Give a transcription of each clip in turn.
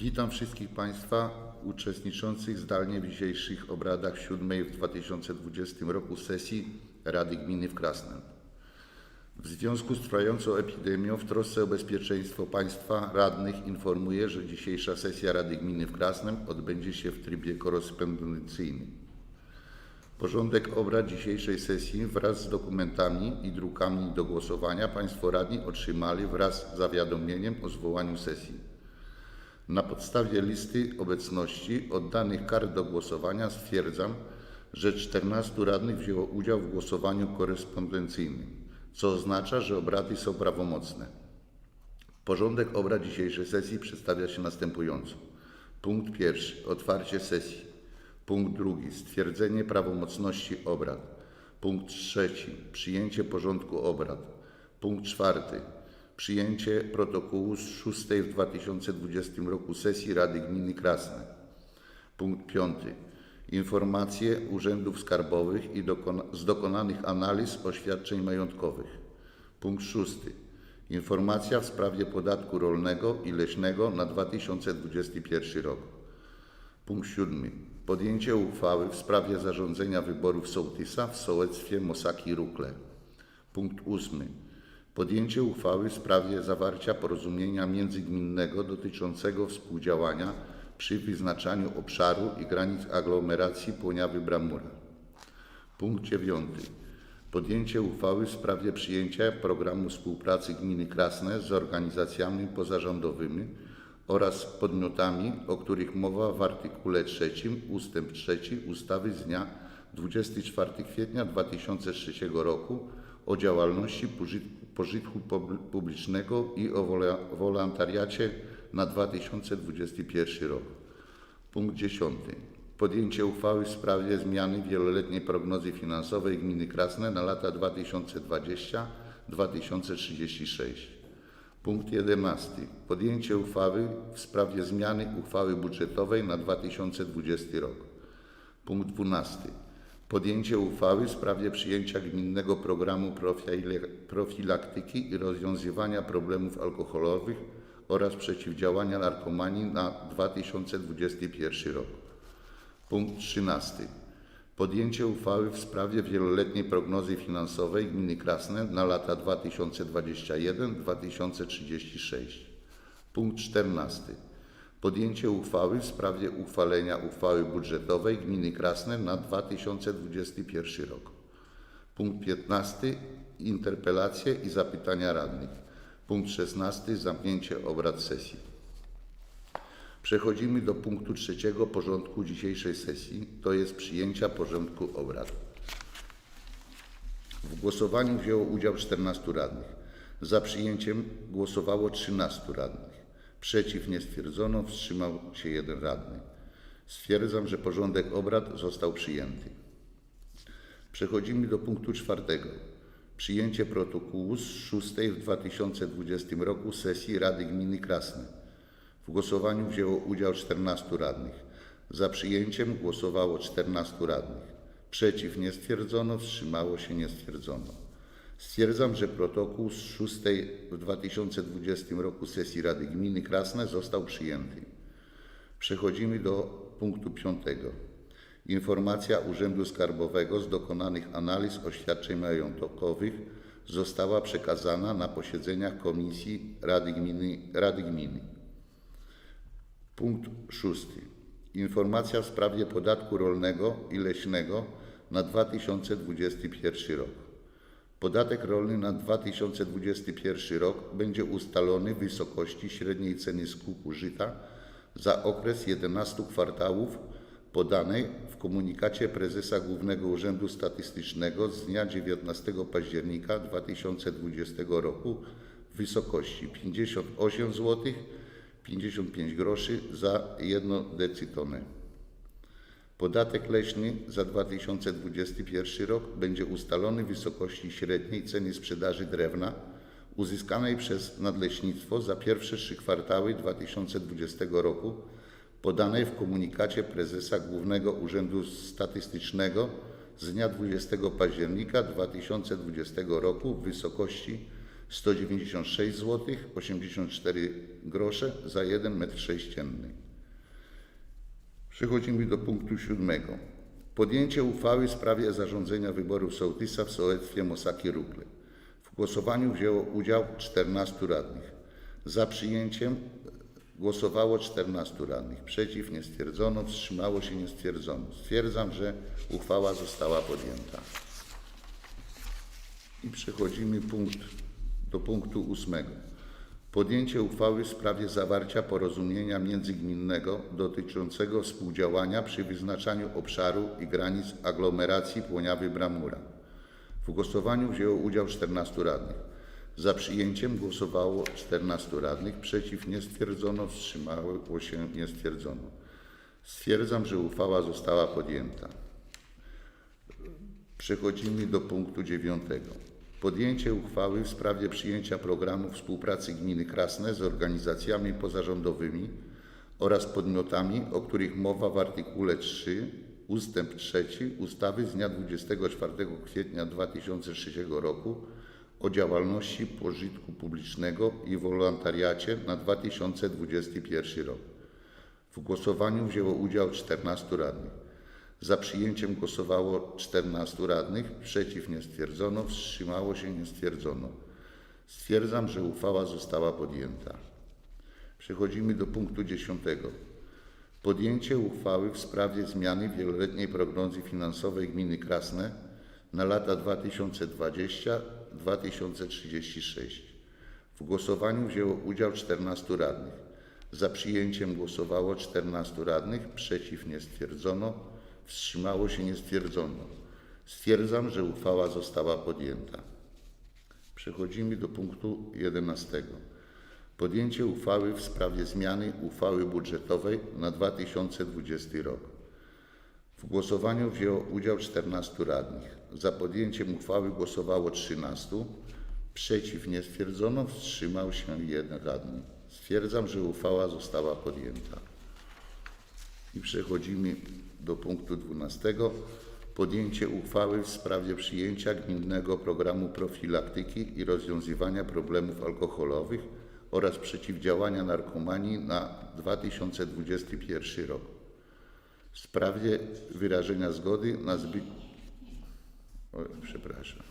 Witam wszystkich Państwa uczestniczących zdalnie w dzisiejszych obradach siódmej w 2020 roku sesji Rady Gminy w Krasnem. W związku z trwającą epidemią w trosce o bezpieczeństwo Państwa radnych informuję, że dzisiejsza sesja Rady Gminy w Krasnem odbędzie się w trybie korespondencyjnym. Porządek obrad dzisiejszej sesji wraz z dokumentami i drukami do głosowania Państwo radni otrzymali wraz z zawiadomieniem o zwołaniu sesji. Na podstawie listy obecności oddanych kart do głosowania stwierdzam, że 14 radnych wzięło udział w głosowaniu korespondencyjnym, co oznacza, że obrady są prawomocne. Porządek obrad dzisiejszej sesji przedstawia się następująco. Punkt pierwszy. Otwarcie sesji. Punkt drugi. Stwierdzenie prawomocności obrad. Punkt trzeci. Przyjęcie porządku obrad. Punkt czwarty. Przyjęcie protokołu z 6 w 2020 roku sesji Rady Gminy Krasne. Punkt piąty. Informacje urzędów skarbowych i dokona, z dokonanych analiz oświadczeń majątkowych. Punkt szósty. Informacja w sprawie podatku rolnego i leśnego na 2021 rok. Punkt siódmy. Podjęcie uchwały w sprawie zarządzenia wyborów sołtysa w sołectwie Mosaki-Rukle. Punkt ósmy. Podjęcie uchwały w sprawie zawarcia porozumienia międzygminnego dotyczącego współdziałania przy wyznaczaniu obszaru i granic aglomeracji Płoniawy-Bramura. Punkt dziewiąty. Podjęcie uchwały w sprawie przyjęcia programu współpracy gminy Krasne z organizacjami pozarządowymi oraz podmiotami, o których mowa w artykule 3 ustęp 3 ustawy z dnia 24 kwietnia 2003 roku o działalności pożytku, pożytku pub- publicznego i o wolontariacie na 2021 rok. Punkt 10. Podjęcie uchwały w sprawie zmiany wieloletniej prognozy finansowej gminy Krasne na lata 2020-2036. Punkt 11. Podjęcie uchwały w sprawie zmiany uchwały budżetowej na 2020 rok. Punkt 12. Podjęcie uchwały w sprawie przyjęcia gminnego programu profilaktyki i rozwiązywania problemów alkoholowych oraz przeciwdziałania narkomanii na 2021 rok. Punkt 13. Podjęcie uchwały w sprawie wieloletniej prognozy finansowej gminy Krasne na lata 2021-2036. Punkt 14. Podjęcie uchwały w sprawie uchwalenia uchwały budżetowej gminy Krasne na 2021 rok. Punkt 15. Interpelacje i zapytania radnych. Punkt 16. Zamknięcie obrad sesji. Przechodzimy do punktu trzeciego porządku dzisiejszej sesji, to jest przyjęcia porządku obrad. W głosowaniu wzięło udział 14 radnych. Za przyjęciem głosowało 13 radnych. Przeciw nie stwierdzono, wstrzymał się jeden radny. Stwierdzam, że porządek obrad został przyjęty. Przechodzimy do punktu czwartego. Przyjęcie protokołu z 6 w 2020 roku sesji Rady Gminy Krasne. W głosowaniu wzięło udział 14 radnych. Za przyjęciem głosowało 14 radnych. Przeciw nie stwierdzono, wstrzymało się nie stwierdzono. Stwierdzam, że protokół z 6 w 2020 roku sesji Rady Gminy Krasne został przyjęty. Przechodzimy do punktu piątego. Informacja Urzędu Skarbowego z dokonanych analiz oświadczeń majątkowych została przekazana na posiedzeniach Komisji Rady Gminy. Rady Gminy. Punkt szósty. Informacja w sprawie podatku rolnego i leśnego na 2021 rok. Podatek rolny na 2021 rok będzie ustalony w wysokości średniej ceny skupu żyta za okres 11 kwartałów podanej w komunikacie prezesa Głównego Urzędu Statystycznego z dnia 19 października 2020 roku w wysokości 58 zł 55 groszy za jedno decytonę. Podatek leśny za 2021 rok będzie ustalony w wysokości średniej ceny sprzedaży drewna uzyskanej przez nadleśnictwo za pierwsze trzy kwartały 2020 roku, podanej w komunikacie prezesa Głównego Urzędu Statystycznego z dnia 20 października 2020 roku w wysokości 196 zł 84 grosze za 1 metr sześcienny. Przechodzimy do punktu siódmego. Podjęcie uchwały w sprawie zarządzenia wyborów sołtysa w sołectwie Mosaki Rugle. W głosowaniu wzięło udział 14 radnych. Za przyjęciem głosowało 14 radnych. Przeciw nie stwierdzono, wstrzymało się nie stwierdzono. Stwierdzam, że uchwała została podjęta. I przechodzimy punkt, do punktu ósmego. Podjęcie uchwały w sprawie zawarcia porozumienia międzygminnego dotyczącego współdziałania przy wyznaczaniu obszaru i granic aglomeracji Płoniawy-Bramura. W głosowaniu wzięło udział 14 radnych. Za przyjęciem głosowało 14 radnych, przeciw nie stwierdzono, wstrzymało się nie stwierdzono. Stwierdzam, że uchwała została podjęta. Przechodzimy do punktu dziewiątego. Podjęcie uchwały w sprawie przyjęcia programu współpracy gminy Krasne z organizacjami pozarządowymi oraz podmiotami, o których mowa w artykule 3 ustęp 3 ustawy z dnia 24 kwietnia 2003 roku o działalności pożytku publicznego i wolontariacie na 2021 rok. W głosowaniu wzięło udział 14 radnych. Za przyjęciem głosowało 14 radnych, przeciw nie stwierdzono, wstrzymało się nie stwierdzono. Stwierdzam, że uchwała została podjęta. Przechodzimy do punktu 10. Podjęcie uchwały w sprawie zmiany wieloletniej prognozy finansowej gminy Krasne na lata 2020-2036. W głosowaniu wzięło udział 14 radnych. Za przyjęciem głosowało 14 radnych, przeciw nie stwierdzono, wstrzymało się nie stwierdzono. Stwierdzam, że uchwała została podjęta. Przechodzimy do punktu 11. Podjęcie uchwały w sprawie zmiany uchwały budżetowej na 2020 rok. W głosowaniu wzięło udział 14 radnych. Za podjęciem uchwały głosowało 13. Przeciw nie stwierdzono, wstrzymał się jeden radny. Stwierdzam, że uchwała została podjęta. I przechodzimy do punktu 12. Podjęcie uchwały w sprawie przyjęcia gminnego programu profilaktyki i rozwiązywania problemów alkoholowych oraz przeciwdziałania narkomanii na 2021 rok. W sprawie wyrażenia zgody na zbyt... Przepraszam.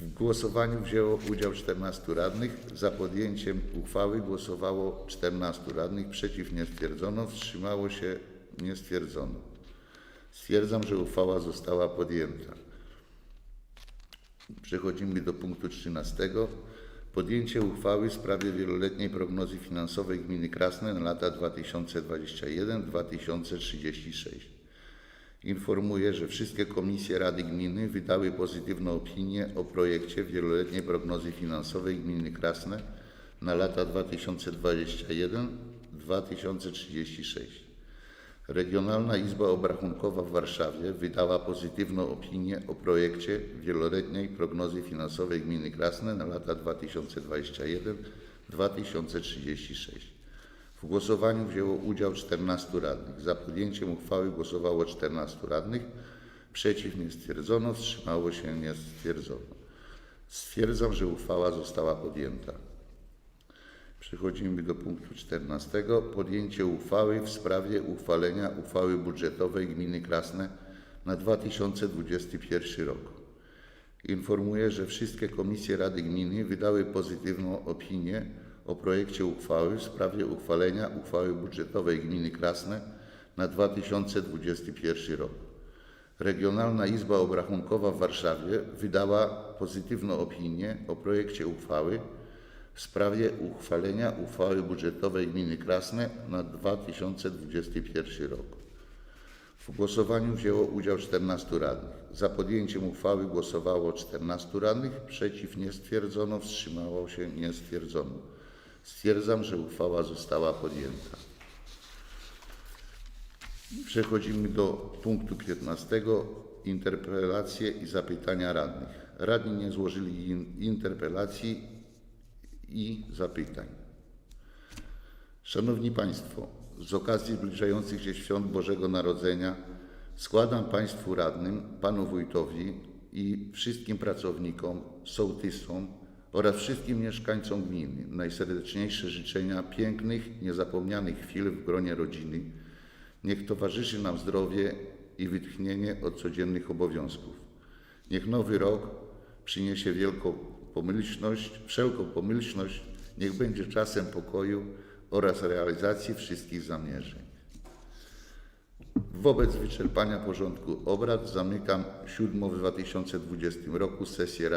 W głosowaniu wzięło udział 14 radnych. Za podjęciem uchwały głosowało 14 radnych. Przeciw nie stwierdzono, wstrzymało się nie stwierdzono. Stwierdzam, że uchwała została podjęta. Przechodzimy do punktu 13. Podjęcie uchwały w sprawie wieloletniej prognozy finansowej gminy Krasne na lata 2021-2036. Informuję, że wszystkie komisje Rady Gminy wydały pozytywną opinię o projekcie wieloletniej prognozy finansowej gminy Krasne na lata 2021-2036. Regionalna Izba Obrachunkowa w Warszawie wydała pozytywną opinię o projekcie wieloletniej prognozy finansowej gminy Krasne na lata 2021-2036. W głosowaniu wzięło udział 14 radnych. Za podjęciem uchwały głosowało 14 radnych. Przeciw nie stwierdzono, wstrzymało się nie stwierdzono. Stwierdzam, że uchwała została podjęta. Przechodzimy do punktu 14. Podjęcie uchwały w sprawie uchwalenia uchwały budżetowej gminy Krasne na 2021 rok. Informuję, że wszystkie komisje Rady Gminy wydały pozytywną opinię o projekcie uchwały w sprawie uchwalenia uchwały budżetowej gminy Krasne na 2021 rok. Regionalna Izba Obrachunkowa w Warszawie wydała pozytywną opinię o projekcie uchwały w sprawie uchwalenia uchwały budżetowej gminy Krasne na 2021 rok. W głosowaniu wzięło udział 14 radnych. Za podjęciem uchwały głosowało 14 radnych, przeciw nie stwierdzono, wstrzymało się nie stwierdzono. Stwierdzam, że uchwała została podjęta. Przechodzimy do punktu 15. Interpelacje i zapytania radnych. Radni nie złożyli in- interpelacji i zapytań. Szanowni Państwo, z okazji zbliżających się świąt Bożego Narodzenia składam Państwu radnym, Panu Wójtowi i wszystkim pracownikom, sołtysom oraz wszystkim mieszkańcom gminy najserdeczniejsze życzenia pięknych, niezapomnianych chwil w gronie rodziny. Niech towarzyszy nam zdrowie i wytchnienie od codziennych obowiązków. Niech nowy rok przyniesie wielką pomyślność, wszelką pomyślność, niech będzie czasem pokoju oraz realizacji wszystkich zamierzeń. Wobec wyczerpania porządku obrad zamykam siódmą w 2020 roku sesję